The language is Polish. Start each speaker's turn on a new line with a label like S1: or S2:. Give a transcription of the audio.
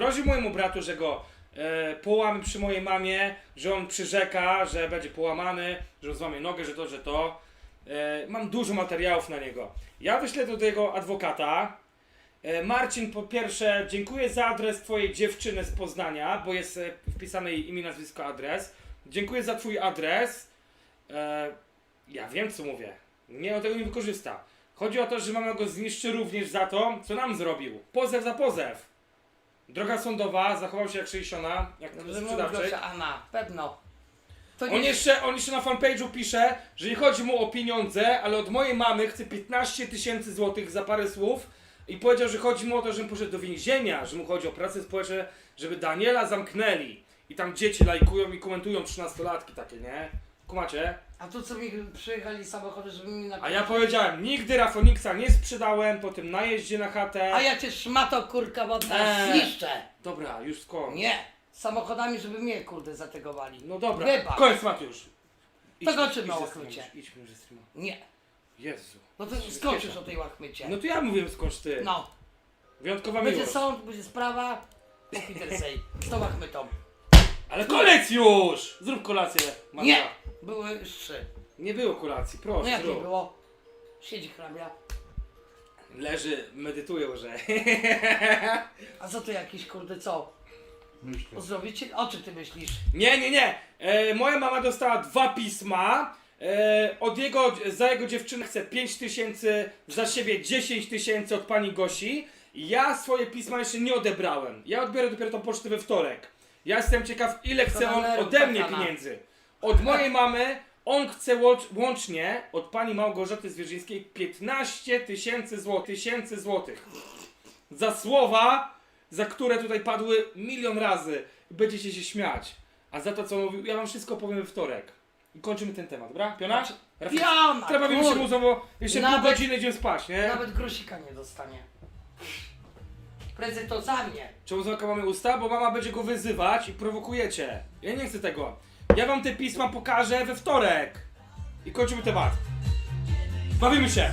S1: grozi mojemu bratu, że go e, połamy przy mojej mamie, że on przyrzeka, że będzie połamany, że złamie nogę, że to, że to. E, mam dużo materiałów na niego. Ja wyślę do tego adwokata. E, Marcin, po pierwsze, dziękuję za adres twojej dziewczyny z Poznania, bo jest e, wpisane jej imię, nazwisko, adres. Dziękuję za twój adres. E, ja wiem, co mówię. Nie, on tego nie wykorzysta. Chodzi o to, że mama go zniszczy również za to, co nam zrobił. Pozew za pozew. Droga sądowa, zachował się jak 60, jak
S2: Dobrze mówisz. Gosia, Anna, pewno. To
S1: On jeszcze, on jeszcze na fanpage'u pisze, że nie chodzi mu o pieniądze, ale od mojej mamy chce 15 tysięcy złotych za parę słów i powiedział, że chodzi mu o to, żebym poszedł do więzienia, że mu chodzi o pracę społeczną, żeby Daniela zamknęli. I tam dzieci lajkują i komentują 13-latki takie, nie? Kumacie?
S2: A tu co mi przyjechali samochody, żeby mi na
S1: A ja powiedziałem, nigdy Rafoniksa nie sprzedałem po tym najeździe na chatę.
S2: A ja cię szmato kurka wodna
S1: Eee.
S2: zniszczę.
S1: Dobra, już skąd?
S2: Nie. Samochodami, żeby mnie kurde zategowali.
S1: No dobra,
S2: Wybacz.
S1: koniec Matiusz.
S2: To kończymy
S1: idź
S2: o
S1: ze
S2: łachmycie.
S1: Idźmy ze streama.
S2: Nie.
S1: Jezu.
S2: No to skończysz o tej łachmycie.
S1: No to ja mówiłem skądś ty.
S2: No.
S1: Wyjątkowa
S2: Będzie
S1: miłość.
S2: sąd, będzie sprawa. Pokidersej. Z tą łachmytą.
S1: Ale koniec już! Zrób kolację, Marta.
S2: Nie. Były trzy.
S1: Nie było kolacji, proszę.
S2: No jak nie
S1: zrób.
S2: było? Siedzi hrabia.
S1: Leży, medytuje, że.
S2: A co to jakiś kurde co? Zrobicie? O czym ty myślisz?
S1: nie, nie, nie. E, moja mama dostała dwa pisma. E, od jego, za jego dziewczynę chce 5 tysięcy, za siebie 10 tysięcy od pani Gosi. Ja swoje pisma jeszcze nie odebrałem. Ja odbiorę dopiero tą pocztę we wtorek. Ja jestem ciekaw, ile chce on
S2: Kawalerów
S1: ode mnie pieniędzy. Od mojej mamy on chce łącz, łącznie od pani Małgorzaty Zwierzyńskiej 15 tysięcy złotych. Tysięcy złotych. Za słowa, za które tutaj padły milion razy. Będziecie się śmiać. A za to, co mówił, ja wam wszystko powiem we wtorek. I kończymy ten temat, dobra? Piona?
S2: Znaczy,
S1: Rafał,
S2: Piona!
S1: Trzeba mi się muzą, bo jeszcze
S2: Nawet-
S1: pół godziny idziemy spać, nie?
S2: Nawet grosika nie dostanie. Prędzej to za mnie.
S1: Czemu zamykamy usta? Bo mama będzie go wyzywać i prowokujecie. Ja nie chcę tego. Ja wam te pisma pokażę we wtorek. I kończymy temat. Bawimy się.